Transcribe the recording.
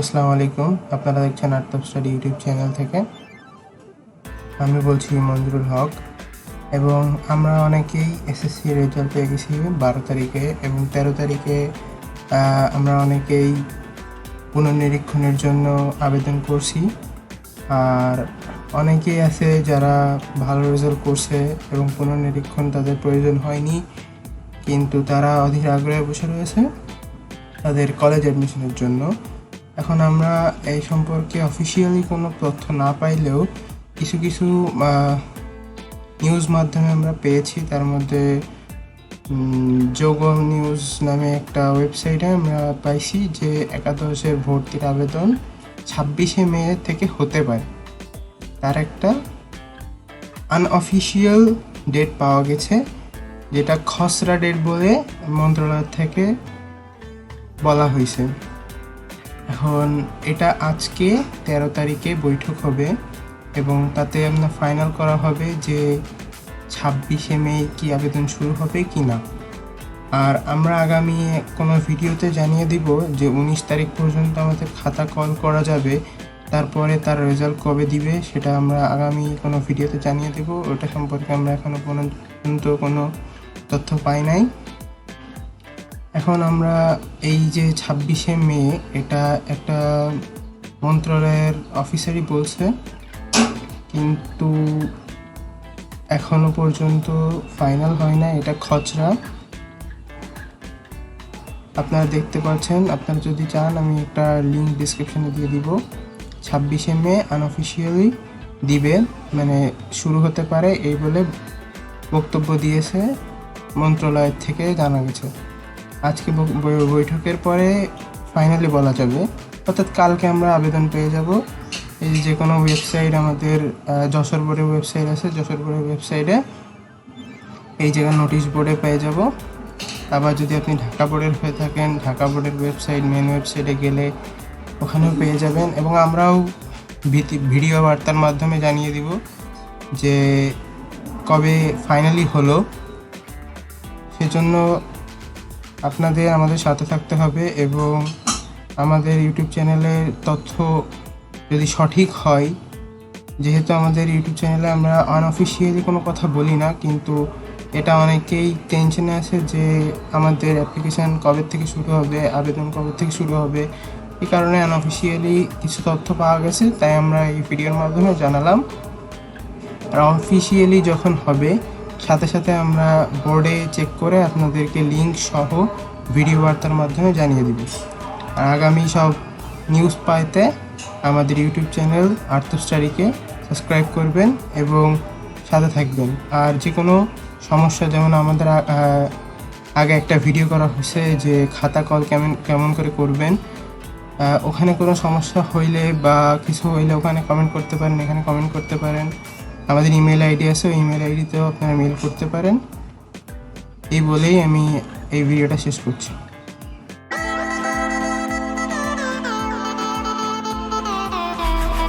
আসসালামু আলাইকুম। আপনারা দেখছেন আর্টপ স্টাডি ইউটিউব চ্যানেল থেকে। আমি বলছি মঞ্জুরুল হক এবং আমরা অনেকেই এসএসসি রেজাল্ট পেয়ে গেছি বারো তারিখে এবং তেরো তারিখে আমরা অনেকেই পুনর্নিরীক্ষণের জন্য আবেদন করছি। আর অনেকেই আছে যারা ভালো রেজাল্ট করছে এবং পুনর্নিরীক্ষণ তাদের প্রয়োজন হয়নি, কিন্তু তারা অধীর আগ্রহে বসে রয়েছে তাদের কলেজ অ্যাডমিশনের জন্য। এখন আমরা এই সম্পর্কে অফিসিয়ালি কোনো তথ্য না পাইলেও কিছু কিছু নিউজ মাধ্যমে আমরা পেয়েছি। তার মধ্যে যোগ নিউজ নামে একটা ওয়েবসাইটে আমরা পাইছি যে একাদশের ভর্তির আবেদন ছাব্বিশে মে থেকে হতে পারে। তার একটা আনঅফিসিয়াল ডেট পাওয়া গেছে, যেটা খসড়া ডেট বলে মন্ত্রণালয় থেকে বলা হয়েছে। এখন এটা আজকে তেরো তারিখে বৈঠক হবে এবং তাতে আপনার ফাইনাল করা হবে যে ছাব্বিশে মে কি আবেদন শুরু হবে কি না। আর আমরা আগামী কোনো ভিডিওতে জানিয়ে দিব যে উনিশ তারিখ পর্যন্ত আমাদের খাতা কল করা যাবে, তারপরে তার রেজাল্ট কবে দিবে সেটা আমরা আগামী কোনো ভিডিওতে জানিয়ে দেব। ওটা সম্পর্কে আমরা এখনও পর্যন্ত কোনো তথ্য পাই নাই। এখন আমরা এই যে ছাব্বিশে মে, এটা একটা মন্ত্রণালয়ের অফিসারই বলছে। কিন্তু এখনও পর্যন্ত ফাইনাল হয় না এটা খচরা আপনারা দেখতে পাচ্ছেন, আপনারা যদি চান, আমি একটা লিঙ্ক ডিসক্রিপশনে দিয়ে দিব। ছাব্বিশে মে আনঅফিসিয়ালি দিবে মানে শুরু হতে পারে এই বলে বক্তব্য দিয়েছে মন্ত্রণালয় থেকে জানা গেছে। আজকে বৈঠকের পরে ফাইনালি বলা যাবে। অর্থাৎ কালকে আমরা আবেদন পেয়ে যাব। এই যে কোনো ওয়েবসাইট আমাদের যশোর বোর্ডের ওয়েবসাইট আছে, যশোর বোর্ডের ওয়েবসাইটে এই জায়গায় নোটিশ বোর্ডে পেয়ে যাব। আবার যদি আপনি ঢাকা বোর্ডের হয়ে থাকেন, ঢাকা বোর্ডের ওয়েবসাইট মেন ওয়েবসাইটে গেলে ওখানেও পেয়ে যাবেন। এবং আমরাও ভিডিও বার্তার মাধ্যমে জানিয়ে দিব যে কবে ফাইনালি হলো। সেজন্য আপনাদের আমাদের সাথে থাকতে হবে এবং আমাদের ইউটিউব চ্যানেলের তথ্য যদি সঠিক হয়, যেহেতু আমাদের ইউটিউব চ্যানেলে আমরা আনঅফিসিয়ালি কোনো কথা বলি না, কিন্তু এটা অনেকেই টেনশনে আছে যে আমাদের অ্যাপ্লিকেশান কবে থেকে শুরু হবে, আবেদন কবে থেকে শুরু হবে এই কারণে আনঅফিসিয়ালি কিছু তথ্য পাওয়া গেছে, তাই আমরা এই ভিডিওর মাধ্যমে জানালাম। আর অফিসিয়ালি যখন হবে সাথে সাথে আমরা বোর্ডে চেক করে আপনাদেরকে লিঙ্ক সহ ভিডিও বার্তার মাধ্যমে জানিয়ে দিব। আর আগামী সব নিউজ পাইতে আমাদের ইউটিউব চ্যানেল আর্থ স্টাডিকে সাবস্ক্রাইব করবেন এবং সাথে থাকবেন। আর যে কোনো সমস্যা, যেমন আমাদের আগে একটা ভিডিও করা হয়েছে যে খাতা কল কেমন কেমন করে করবেন ওখানে কোনো সমস্যা হইলে বা কিছু হইলে ওখানে কমেন্ট করতে পারেন, এখানে কমেন্ট করতে পারেন। আমাদের ইমেল আইডি আছে, ওই ইমেল আইডিতেও আপনারা মেল করতে পারেন। এই বলেই আমি এই ভিডিওটা শেষ করছি।